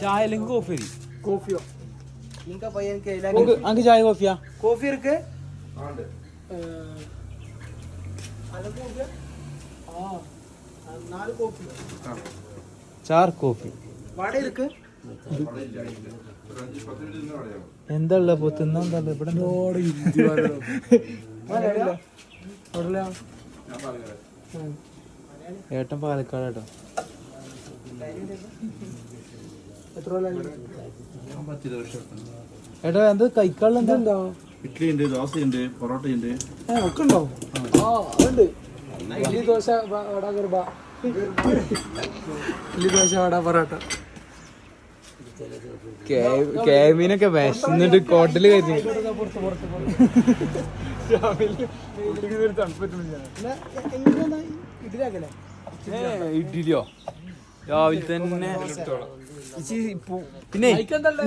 ചായ അല്ലെങ്കിൽ കോഫി? മതി കോഫിയോ നിങ്ങൾക്കാ പയ്യൻ അങ്ങ് ചായ കോഫിയാ? കോഫി ഇருக்கு ചാർ കോഫി. എന്താ ഉള്ള തിന്നാ എന്താ ഇവിടെ ഏട്ടൻ പാലക്കാട് കേട്ടോ. എത്ര ഏട്ടാ എന്ത്? കൈക്കാളിൽ എന്താ ഉണ്ട് ദോശ ഉണ്ട് ദോശയുണ്ട് പൊറോട്ട ഉണ്ട്. ഒക്കെ ഉണ്ടോ? ആ അതുണ്ട് ഇഡ്ലി ദോശ വട ഗർഭ ഇഡ്ലി ദോശ വട പൊറോട്ട. കേമീനൊക്കെ വിശന്നിട്ട് കോട്ടിൽ കഴിഞ്ഞു ഇഡ്ലി ഇഡ്ഡലിയോ രാവിലെ തന്നെ പിന്നെ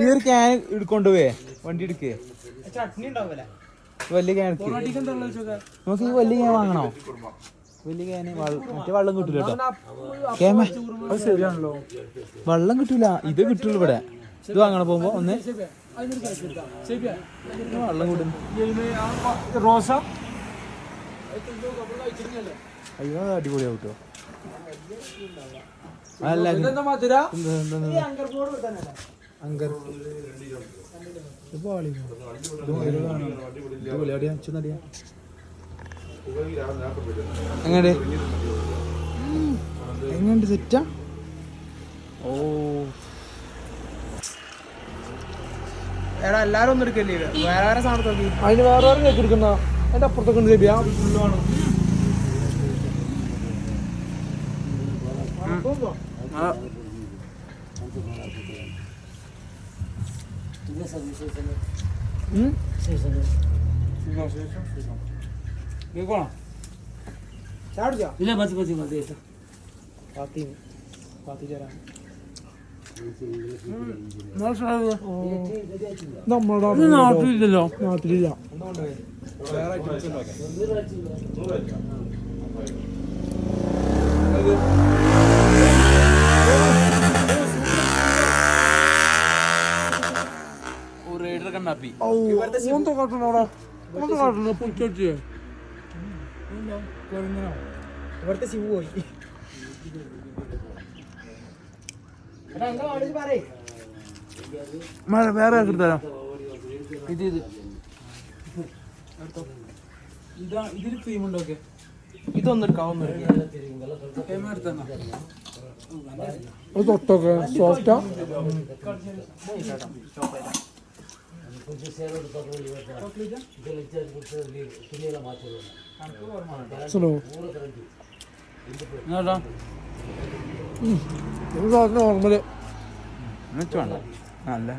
ഈ ഒരു ക്യാൻ എടുക്കൊണ്ടുപോയെ വണ്ടി എടുക്കേ. വലിയ ക്യാൻ നമുക്ക് ഈ വലിയ ക്യാൻ വാങ്ങണോ? വലിയ ക്യാന് മറ്റേ വെള്ളം കിട്ടൂല കേട്ടോ ശരിയാണല്ലോ. വെള്ളം കിട്ടൂല. ഇത് കിട്ടുള്ളു ഇവിടെ. ഇത് വാങ്ങണം പോകുമ്പോ? ഒന്ന്. വെള്ളം കൂടും. അയ്യോ അടിപൊളിയാവും കേട്ടോ അല്ല മധുര? അങ്കർ എങ്ങനെ ഓ. എടാ എല്ലാരും ഒന്നും എടുക്കല്ലേ വേറെ വേറെ സാധനത്തൊക്കെ. അതിന് വേറെ വേറെ കേട്ടിരിക്കുന്ന അതിന്റെ അപ്പുറത്തൊക്കെ ഉണ്ട് ലഭ്യ ചാടിച്ചോ? ഇല്ല മതി മതി മതി നമ്മുടെ നാട്ടിലില്ലല്ലോ. നാട്ടിലില്ല. റൈഡർ കണ്ണാപ്പി. ഓ കാട്ടണോടാ ഓന്താ കാട്ടണ പൊളിച്ചടിച്ചേ ഇവിടുത്തെ ശിവ് പോയി. മഴ വേറെ എടുത്തരാം ഇത് ഇത്. ഇതാ ഇതിൽ ക്രീം ഉണ്ടോക്കെ. നോർമൽ. എന്നിട്ട് വേണ്ട നല്ല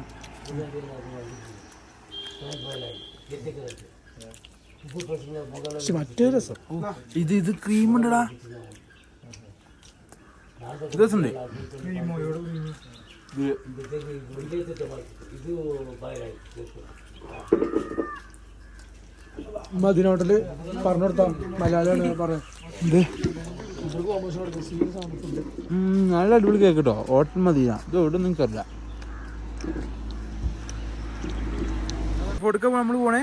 മറ്റേ രസം. ഇത് ഇത് ക്രീം ഉണ്ടടാ. ഇത് മതിനോട്ടിൽ പറഞ്ഞു കൊടുത്താ മലയാളിയാണ് പറയാം ഇത് ഉം, നല്ല അടിപൊളി കേക്ക് കേട്ടോ ഓട്ടൻ മതി ഇത് എവിടെ നിങ്ങൾക്കറില്ല ഫോട്ടോ നമ്മൾ പോണേ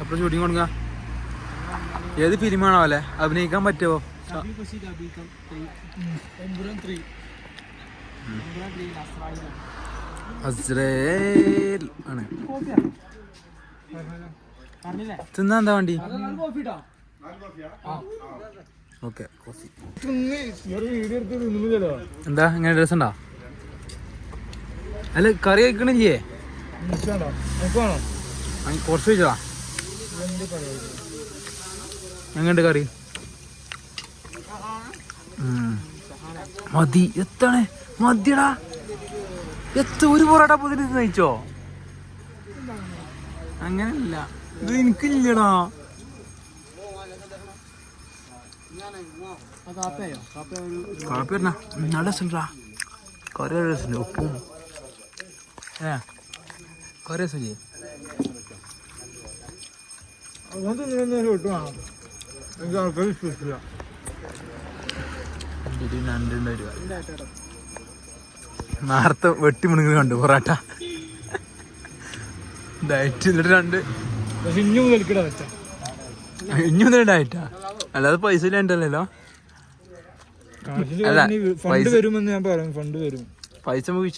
എപ്പോഴും ഷൂട്ടിംഗ് കൊടുക്ക ഏത് ഫിലിമാണോ അല്ലേ അഭിനയിക്കാൻ പറ്റുമോ അസ്രേൽ ആണ്. തിന്നാ എന്താ വണ്ടി? Okay coffee. എന്താ? ഇങ്ങനെ ഡ്രസ് ഉണ്ടോ? അല്ല കറി കഴിക്കണില്ലേ കുറച്ച് വെച്ചതാ എങ്ങനെയുണ്ട് കറി. മതി. എത്താണ്? മതിയടാ. എത്ര ഒരു പൊറോട്ട പുതിരി നയിച്ചോ അങ്ങനല്ല. ഇത് എനിക്കില്ലടാ. കാപ്പി പറഞ്ഞ ഉപ്പും. ഏ. കുറേ രസം കിട്ടുവാണോ എനിക്ക് ആൾക്കാർ വിശ്വസിക്കില്ല നേരത്തെ വെട്ടി മുണുങ്ങി കണ്ടു പൊറാട്ട. ഡയറ്റ് എന്നിട്ട് രണ്ട്. ഡയറ്റാ അല്ലാതെ പൈസ ഇല്ലാണ്ടല്ലോ അല്ല, ഫണ്ട് വരുമെന്ന് ഞാൻ പറയാം ഫണ്ട് വരും. പൈസ നമുക്ക്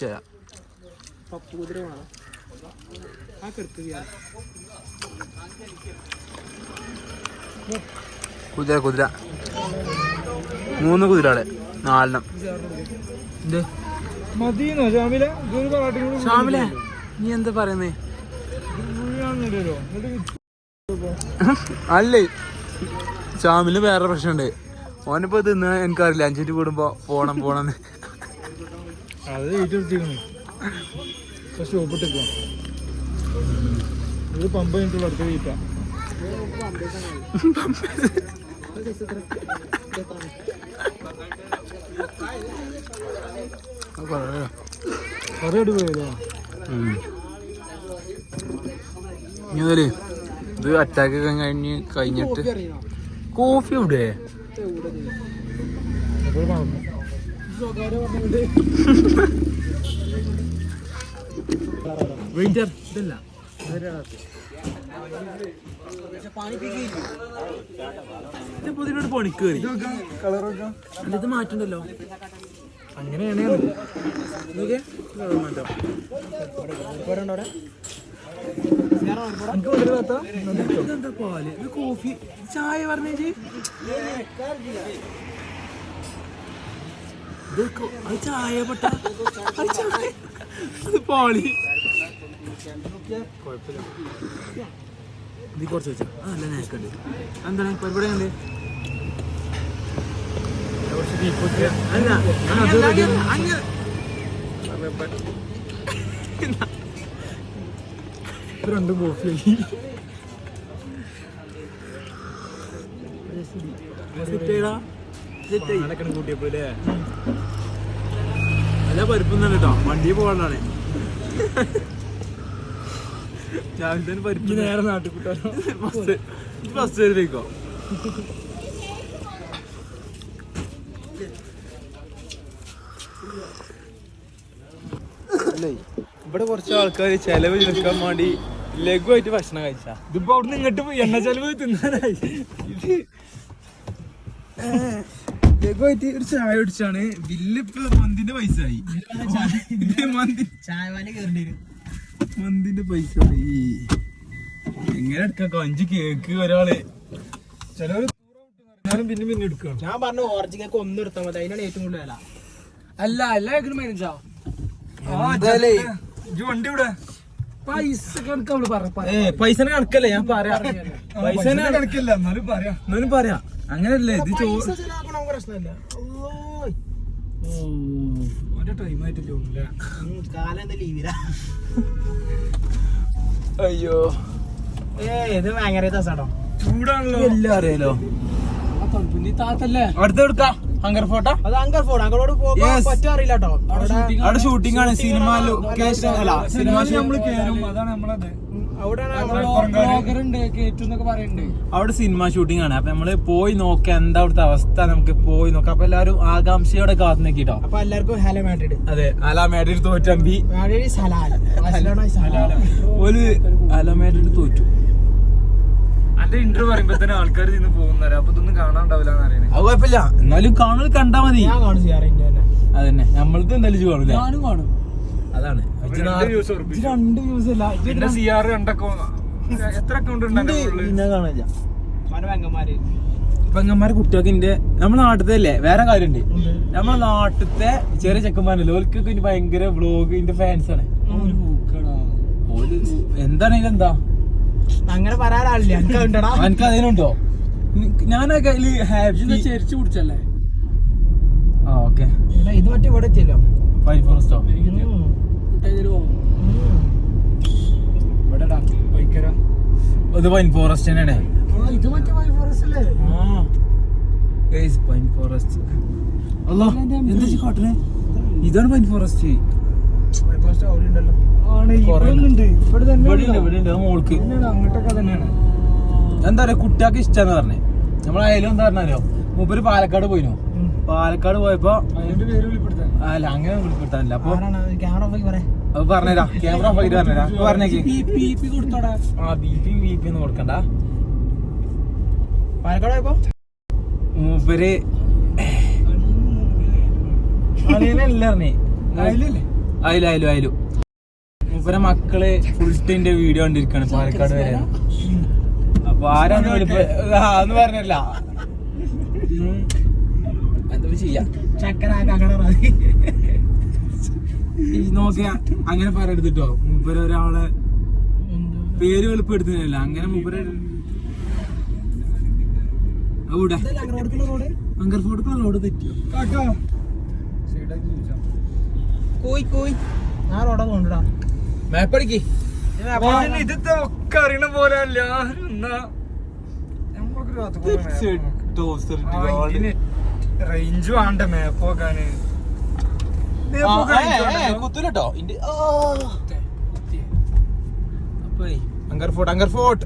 കുതിര കുതിര. മൂന്ന് കുതിരകളെ നാലെണ്ണം. മതിയെന്നോ? ഷാമില ഷാമിലെ നീ എന്താ പറയുന്നേ? അല്ലേ? ഷാമിൽ വേറെ പ്രശ്നമുണ്ട്. ഓനിപ്പോ തിന്ന് എനിക്കറിയില്ല. അഞ്ചിട്ട് കൂടുമ്പോ പോണം ഇത് പമ്പ് കറിയോട് പോയതോ ഇനി മുതൽ ഇത് അറ്റാക്ക് ഒക്കെ കഴിഞ്ഞ് കഴിഞ്ഞിട്ട് കോഫി എവിടെ വെയിറ്റർ ഇതല്ല. ഇതിനോട് പണിക്ക് ഇത് മാറ്റണ്ടല്ലോ അങ്ങനെയാണ് പാൽ കോഫി ചായ പറഞ്ഞേച്ചി അത് ചായ പെട്ട പാളി. കുഴപ്പമില്ല ഇത് കുറച്ച് വെച്ചാ. അതല്ല നേക്കുണ്ട് എന്താണ്? പരിപാടി ഉണ്ട്. രണ്ടും കോഫി സെറ്റേടാ സെറ്റായി കൂട്ടിയപ്പോലെ അല്ല പരിപ്പൊന്നും കേട്ടോ. വണ്ടി പോകാനാണ് രാവിലെ തന്നെ പരിപ്പ് നേരെ നാട്ടിൽ കൂട്ടാനോ ഫസ്റ്റ് ഇവിടെ കുറച്ച് ആൾക്കാർ ചെലവ് ചുരുക്കാൻ വേണ്ടി ലഘുവായിട്ട് ഭക്ഷണം കഴിച്ച. ഇതിപ്പോ അവിടുന്ന് ഇങ്ങോട്ട് പോയി എണ്ണ ചെലവ് തിന്നാനായി. ഇത് ലഘുവായിട്ട് ഒരു ചായ കുടിച്ചാണ്. ബില്ലിപ്പോ ഇപ്പൊ മന്തിന്റെ പൈസ ആയി ചായവാലി കയറേണ്ടി വരും. മന്തിന്റെ പൈസ എങ്ങനെ എടുക്കാം? കൊഞ്ച് കേക്ക് ഒരാൾ. ചിലവര് ഞാനും പിന്നെ പിന്നെ എടുക്കണം. ഞാൻ പറഞ്ഞു ഓറഞ്ച് കേക്ക് ഒന്നും എടുത്താൽ മതി. അതിനാണ് ഏറ്റവും കൂടുതൽ വില. അല്ല എല്ലാ കേക്കിനും വണ്ടി ഇവിടെ. പൈസ കണക്ക് കണക്കല്ലേ? ഞാൻ പറയാ. പൈസ കണക്കില്ല എന്നാലും പറയാം. എന്നാലും പറയാ. അങ്ങനല്ലേ ഇത് പ്രശ്നമില്ല. അയ്യോ. ഇത് ഭയങ്കര രസാട്ടോ. ചൂടാണല്ലോ. എല്ലാം അറിയാലോ? തണുപ്പിന്റെ താത്തല്ലേ? അടുത്ത എടുക്കാം. ഹങ്കർ ഫോട്ടോ അത് അങ്കർ ഫോൺ അങ്ങോട്ട് പോകാൻ Yes. അറിയില്ല കേട്ടോ അവിടെ അവിടെ ഷൂട്ടിംഗ് ആണ്. സിനിമ ലൊക്കേഷൻ അല്ല സിനിമ നമ്മൾ കേറും. അതാണ് നമ്മളത്. അവിടെ സിനിമ ഷൂട്ടിംഗ് ആണ്. അപ്പൊ നമ്മൾ പോയി നോക്കാം എന്താ അവിടുത്തെ അവസ്ഥ നമുക്ക് പോയി നോക്കാം. അപ്പൊ എല്ലാവരും ആകാംക്ഷയോടെ കാത്തു നിൽക്കിട്ടോ അപ്പൊ എല്ലാവർക്കും ഹലോ മാഡ്രിഡ്. അതെ തോറ്റമ്പി മാഡ്രിഡ് സലാൽ. ഒരു ഒരു അലാമേഡിൽ തോറ്റു. അന്റെ ഇന്റർവ്യൂ പറയുമ്പോ തന്നെ ആൾക്കാർ നിന്ന് പോകുന്നവരെ അപ്പൊ ഇതൊന്നും കാണാണ്ടാവില്ല അത് കുഴപ്പമില്ല. എന്നാലും കാണാൻ കണ്ടാ മതി. അതന്നെ. നമ്മളത് എന്തായാലും കാണൂല ഞാനും കാണും. അതാണ്. വ്യൂസ് രണ്ട് ന്യൂസ് ഇല്ല പിന്നെ സി ആർ രണ്ടൊക്കെ എത്ര അക്കൗണ്ട് ഉണ്ട് ഞാൻ കാണില്ല പെങ്ങന്മാര്. പെങ്ങന്മാരെ കുട്ടികൾക്ക് ഇന്റെ നമ്മളെ നാട്ടിലത്തെ അല്ലേ? വേറെ കാര്യമുണ്ട്. നമ്മളെ നാട്ടിലത്തെ ചെറിയ ചെക്കന്മാരല്ലേ? ഓർക്കൊക്കെ ഇനി ഭയങ്കര വ്ളോഗ് ഇന്റെ ഫാൻസ് ആണ്. ഓൽ എന്താണ് അങ്ങനെ പറയാനാളില്ല. എനിക്ക് അതിനുണ്ടോ? ഞാനൊക്കെ ഹാപ്പി ചെരിച്ചു കുടിച്ചല്ലേ ആ ഓക്കെ ഇത് മറ്റേ ഇവിടെ എത്തിയല്ലോ. ഫൈവ് ഫോറസ്റ്റോ ഇവിടെ ഭയങ്കര ഇത് പൈൻ ഫോറസ്റ്റ് തന്നെയാണ്. ഇത് മറ്റേ വൈ ഫോറസ്റ്റ് അല്ലേ? ആ. ഗൈസ് പൈൻ ഫോറസ്റ്റ് അല്ലോ എന്താ ഇതാണ് പൈൻ ഫോറസ്റ്റ് എന്താ പറയാ കുട്ടികൾക്ക് ഇഷ്ടാന്ന് പറഞ്ഞേ. നമ്മളായാലും എന്താ പറഞ്ഞാലോ മൂപ്പര് പാലക്കാട് പോയിനു. പാലക്കാട് പോയപ്പോ അല്ല അങ്ങനെ വെളിപ്പെടുത്താനില്ല. അപ്പൊ ക്യാമറ പോയി പറയാ അത് പറഞ്ഞുതരാം ക്യാമറ ഓഫ് ആയിട്ട് പറഞ്ഞുതരാം അപ്പൊ പറഞ്ഞേക്ക്. ആ ബി പി ബി പി ഒന്നും കൊടുക്കണ്ട. പാലക്കാട് മൂപ്പര് അളിയനല്ല അയലു അയലു അയിലും മൂപ്പരെ മക്കൾ ഫുൾ ടൈമിന്റെ വീഡിയോ കണ്ടിരിക്കാണ് പാലക്കാട് വരെ. അപ്പൊ ആരാന്ന് വിളിപ്പ എന്ന് പറഞ്ഞല്ല. എന്താ ചെയ്യാ? ചക്കര ഈ നോക്കിയ അങ്ങനെ പറയെടുത്തിട്ടോ. മൂപ്പര് ഒരാളെ പേര് വെളുപ്പെടുത്തുന്നില്ല. അങ്ങനെ മൂപ്പര് അവിടെ. റോഡ് തെറ്റിയോ കോയി കോയി. ആ റോഡാ കൊണ്ടിടാ മാപ്പടിക്ക്. ഇതൊക്കെ ഒക്കെ അറിയണ പോലെ അല്ല. റേഞ്ച് വേണ്ട മാപ്പ് നോക്കാന് കുത്തൂലട്ടോ അങ്കർ ഫോർട്ട് അങ്കർ ഫോർട്ട്